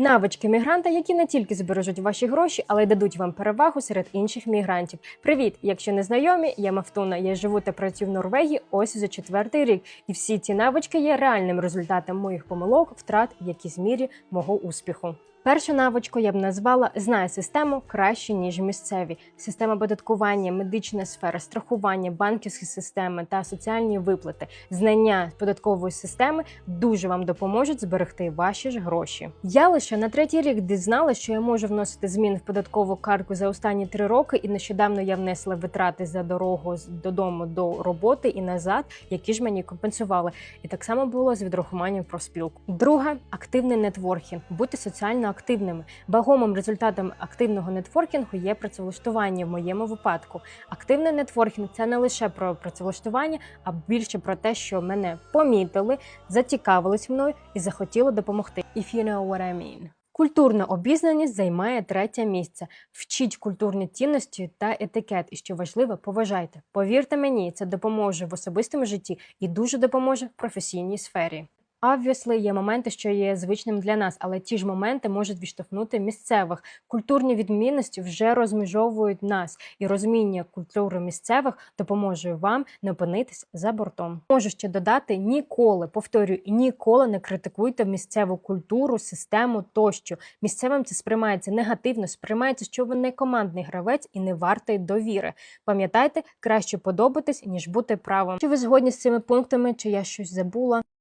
Навички мігранта, які не тільки збережуть ваші гроші, але й дадуть вам перевагу серед інших мігрантів. Привіт! Якщо не знайомі, я Мафтуна. Я живу та працюю в Норвегії ось за четвертий рік, і всі ці навички є реальним результатом моїх помилок, втрат, в якійсь мірі мого успіху. Першу навичку я б назвала знає систему краще ніж місцеві. Система податкування, медична сфера, страхування, банківські системи та соціальні виплати. Знання податкової системи дуже вам допоможуть зберегти ваші ж гроші. Я лише на третій рік дізналася, що я можу вносити зміни в податкову картку за останні три роки, і нещодавно я внесла витрати за дорогу додому до роботи і назад, які ж мені компенсували. І так само було з відрахуванням про спілку. Друге активний нетворкінг. Бути соціально активними. Вагомим результатом активного нетворкінгу є працевлаштування в моєму випадку. Активний нетворкінг це не лише про працевлаштування, а більше про те, що мене помітили, зацікавились мною і захотіли допомогти. If you know what I mean. Культурна обізнаність займає третє місце. Вчіть культурні цінності та етикет. І що важливо, поважайте. Повірте мені, це допоможе в особистому житті і дуже допоможе в професійній сфері. Obviously, є моменти, що є звичним для нас, але ті ж моменти можуть відштовхнути місцевих. Культурні відмінності вже розміжовують нас, і розуміння культури місцевих допоможе вам не опинитись за бортом. Можу ще додати ніколи, повторюю, ніколи не критикуйте місцеву культуру, систему тощо. Місцевим це сприймається негативно, сприймається, що ви не командний гравець і не вартий довіри. Пам'ятайте, краще подобатись, ніж бути правим. Чи ви згодні з цими пунктами, чи я щось забула?